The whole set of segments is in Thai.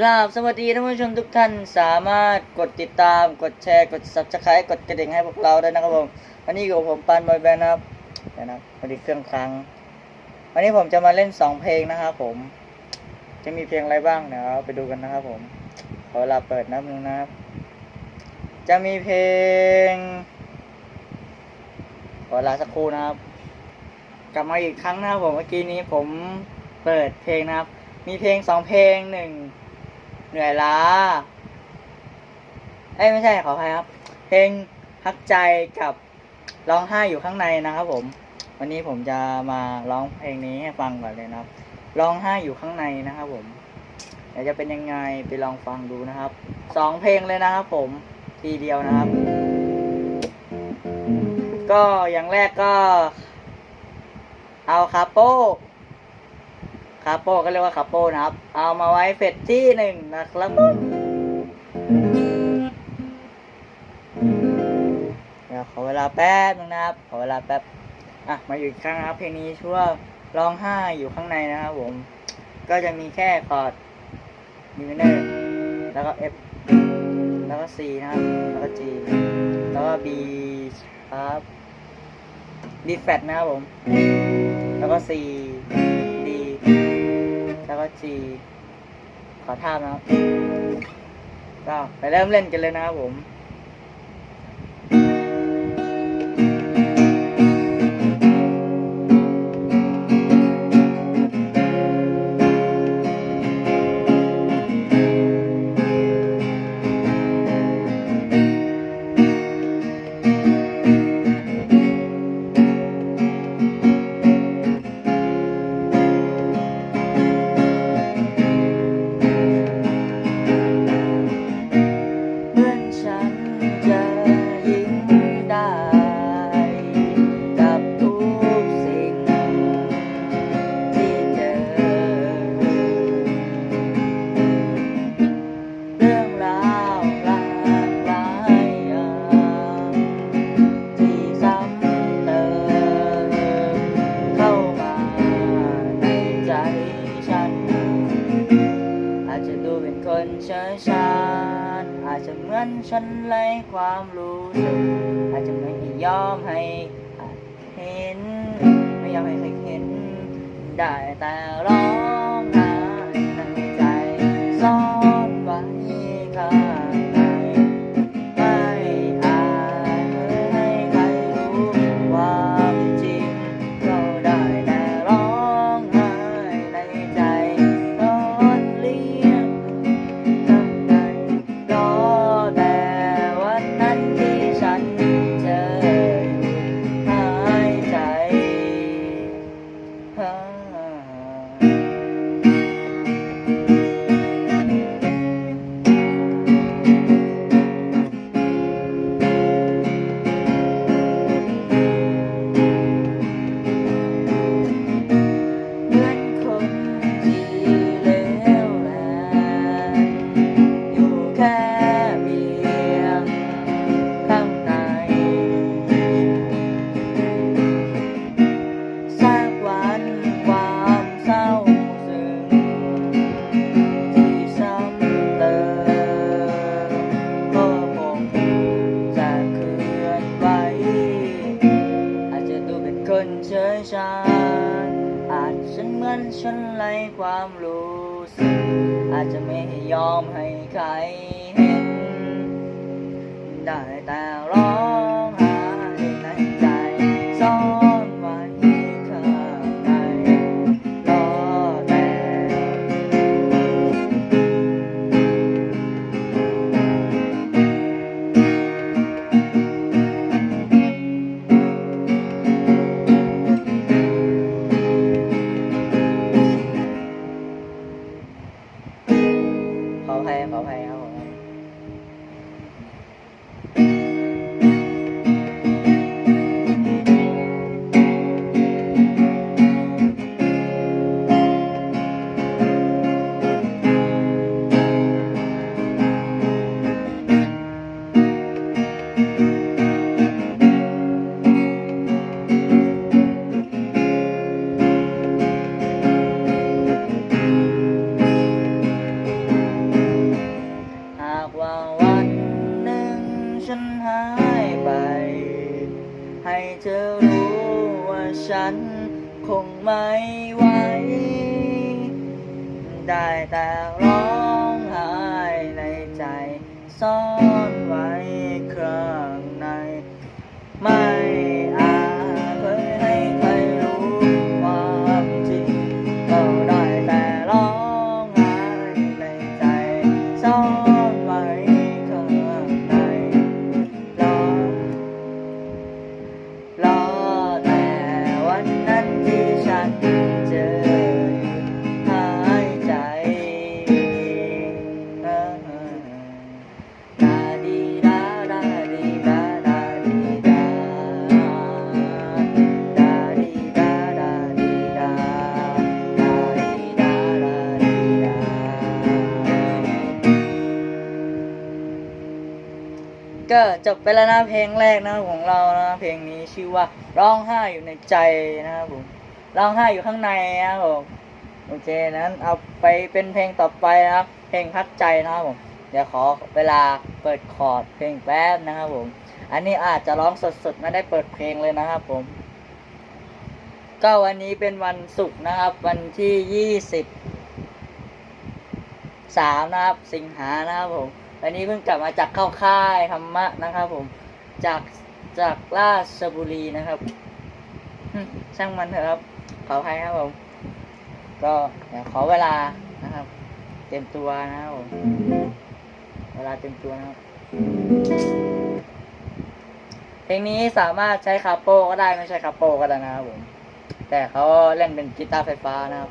กราบสวัสดีท่านผู้ชมทุกท่านสามารถกดติดตามกดแชร์กด subscribe กดกระดิ่งให้พวกเราได้นะครับผมวันนี้อยู่กับผมปานบอยแบนด์นะครับเดี๋ยวนะครับพอดีเครื่องครั้ง วันนี้ผมจะมาเล่นสองเพลงนะครับผม จะมีเพลงอะไรบ้างเดี๋ยวไปดูกันนะครับผมขอเวลาเปิดนับนึงนะครับ จะมีเพลงขอเวลาสักครู่นะครับ กลับมาอีกครั้งนะครับผมเมื่อกี้นี้ผมเปิดเพลงนะครับ มีเพลงสองเพลงหนึ่ง เหนื่อยล้า เอ้ยไม่ใช่ขออภัยครับ เพลงฮักใจกับร้องไห้อยู่ข้างในนะครับ ผม วันนี้ผมจะมาร้องเพลงนี้ให้ฟังก่อนเลยนะครับ ร้องไห้อยู่ข้างในนะครับ ผมเดี๋ยวจะเป็นยังไงไปลองฟังดูนะครับ สองเพลงเลยนะครับ ผมทีเดียวนะครับ ก็อย่างแรกก็ เอาคาโป้าโป้ก็เรียกว่าคาโป้นะครับ เอามาไว้เฟสที่หนึ่งนะครับเดี๋ยวขอเวลาแป๊บนึงนะครับ ขอเวลาแป๊บ อะ มาอยู่อีกครั้งครับ เพลงนี้ชื่อว่าร้องไห้อยู่ข้างในนะครับผม ก็จะมีแค่คอร์ดมิเนอร์แล้วก็ F แล้วก็ C นะครับ แล้วก็ G แล้วก็ B ครับ D flat นะครับผม แล้วก็ C D G ขอท่านะครับ ก็ไปเริ่มเล่นกันเลยนะครับผม ฉันไร้ความรู้สึกอาจจะไม่ยอมให้เห็น ไม่ยอมให้ใครเห็น ได้แต่รอ ฉันคงไม่ไหว ได้แต่ร้องไห้ในใจ ซ่อนไว้ข้างในไม่ จบไปแล้วนะเพลงแรกนะของเรานะเพลงนี้ชื่อว่าร้องไห้อยู่ในใจนะครับผมร้องไห้อยู่ข้างในนะครับผมโอเคนั้นเอาไปเป็นเพลงต่อไปนะครับ เพลงพักใจนะครับผมเดี๋ยวขอเวลาเปิดคอร์ดเพลงแป๊บนะครับผมอันนี้อาจจะร้องสดๆไม่ได้เปิดเพลงเลยนะครับผม ก็วันนี้เป็นวันศุกร์นะครับ วันที่ยี่สิบสามนะครับ สิงหานะครับผม วันนี้เพิ่งกลับมาจากเข้าค่ายธรรมะนะครับ ผม จากจากราชบุรีนะครับช่างมันเถอะครับ ขออภัยครับผม ก็เดี๋ยวขอเวลานะครับ เต็มตัวนะครับผม เวลาเต็มตัวนะครับ เพลงนี้สามารถใช้คาโปก็ได้ไม่ใช่คาโปก็ได้นะครับผม แต่เขาเล่นเป็นกีตาร์ไฟฟ้านะครับ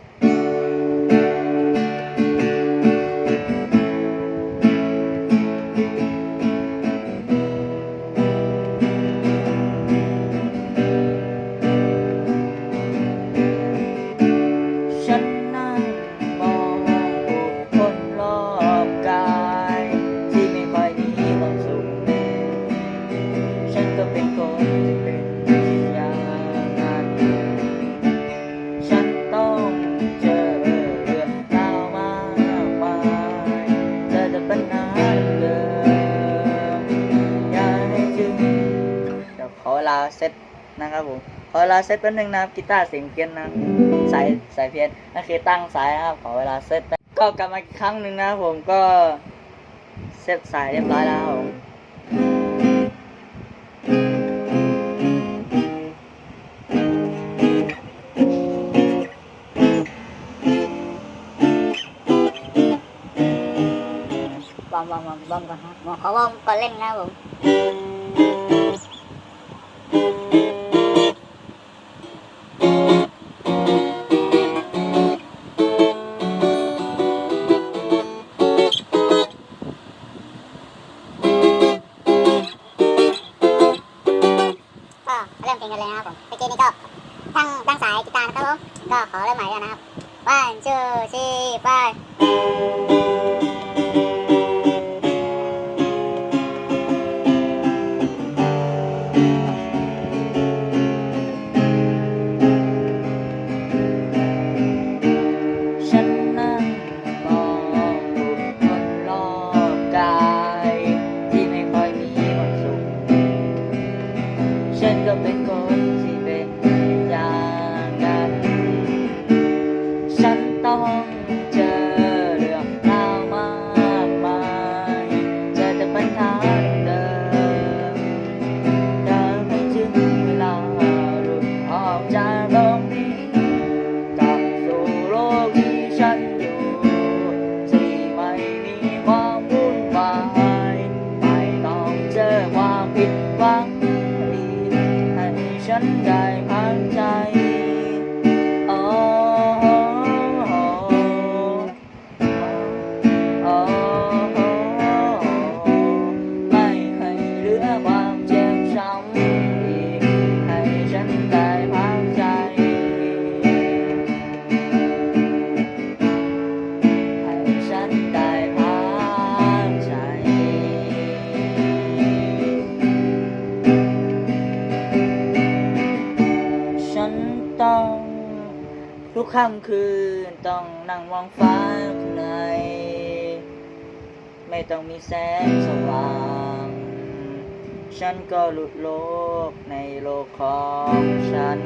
เซตนะครับผมขอเวลาเซตแป๊บนึงนะครับกีตาร์เสียงเพี้ยนนะสายสายเพี้ยนนั่นคือตั้งสายนะครับขอเวลาเซตแป๊บก็กลับมาอีกครั้งหนึ่งนะครับผมก็เซตสายเรียบร้อยแล้วครับผมวอมวอมวอมวอมก่อนครับอมขอวอมก่อนเล่นนะครับผม เริ่มเพลงกันเลยนะครับผมเมื่อกี้นี้ก็ทั้งดั้งสายกีตาร์นะครับผมก็ขอเริ่มใหม่แล้วนะครับ one two three four ค่ำคืนต้องนั่งมองฟ้าข้างใน ไม่ต้องมีแสงสว่าง ฉันก็หลุดโลกในโลกของฉัน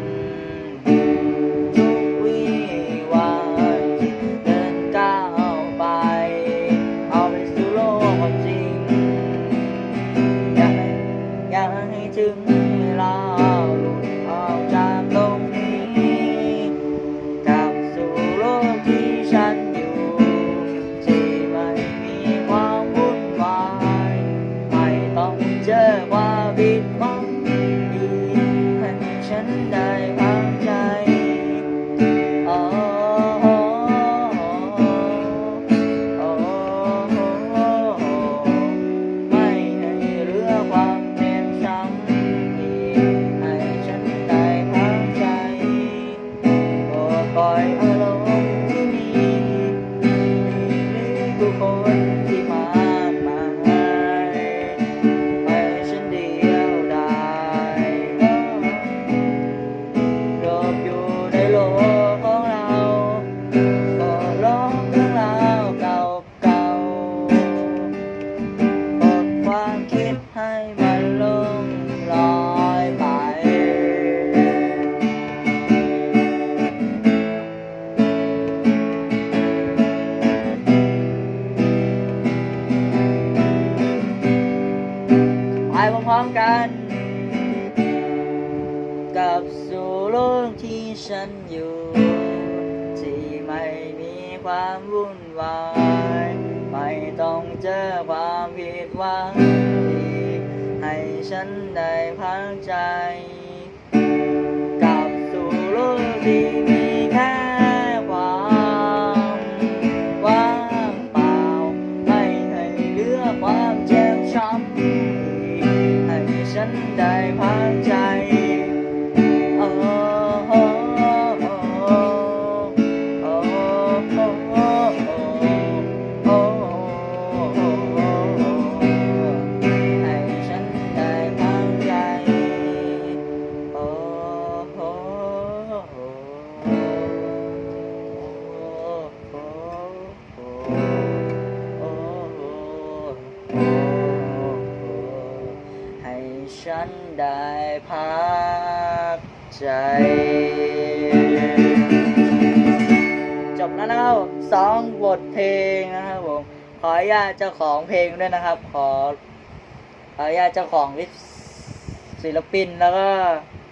สู่โลกที่ฉันอยู่ ที่ไม่มีความวุ่นวาย ไม่ต้องเจอความผิดหวังอีกให้ฉันได้พักใจกลับสู่โลกที่มีแค่ความว่างเปล่า ไม่ให้เหลือความเจ็บช้ำอีกให้ฉันได้พักใจ ฉันได้พักใจ จบแล้วนะครับสองบทเพลงนะครับผม ขออนุญาตเจ้าของเพลงด้วยนะครับ ขอขออนุญาตเจ้าของวิศิลปินแล้วก็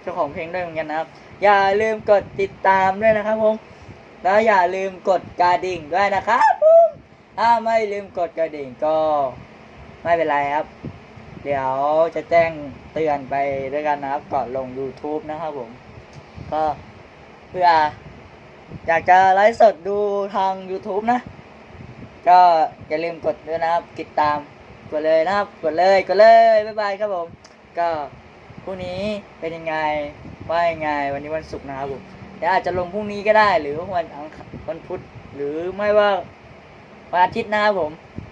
เจ้าของเพลงด้วยเหมือนกันนะครับ อย่าลืมกดติดตามด้วยนะครับผม แล้วอย่าลืมกดกระดิ่งด้วยนะครับผมถ้าไม่ลืมกดกระดิ่งก็ไม่เป็นไรครับ เดี๋ยวจะแจ้งเตือนไปด้วยกันนะครับ ก่อนลง YouTube นะครับผม ก็เพื่ออยากจะไลฟ์สดดูทาง YouTube นะ ก็อย่าลืมกดด้วยนะครับ ติดตามกดเลยนะครับ กดเลยกดเลย บ๊ายบายครับผม ก็พรุ่งนี้เป็นยังไงว่ายังไง วันนี้วันศุกร์นะครับผมเดี๋ยวอาจจะลงพรุ่งนี้ก็ได้ หรือวันอังคารวันพุธหรือไม่ว่าวันอาทิตย์นะครับผม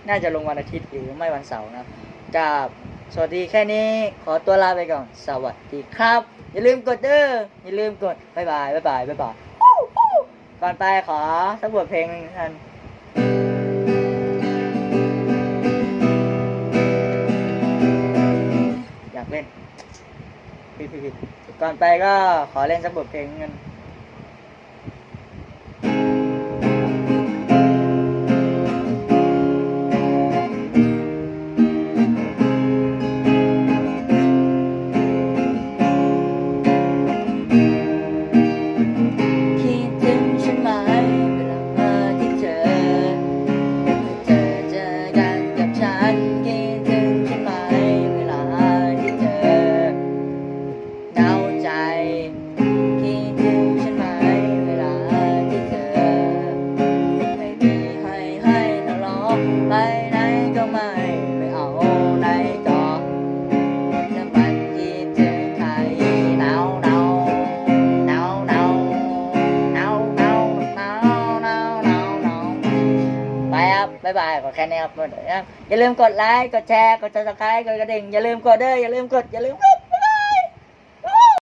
น่าจะลงวันอาทิตย์หรือไม่วันเสาร์นะครับกับ สวัสดีแค่นี้ขอตัวลาไปก่อน สวัสดีครับ อย่าลืมกดเด้ออย่าลืมกดบายบายบายบายบายบายก่อนไปขอสักบทเพลงหนึ่งท่านอยากเล่นผิดผิดผิดก่อนไปก็ขอเล่นสักบทเพลงกัน ค่นี้ครับหมดเลยนะครับอย่าลืมกดไลค์กดแชร์กดซับสไครต์กดกระดิ่งอย่าลืมกดเด้ออย่าลืมกดอย่าลืมกด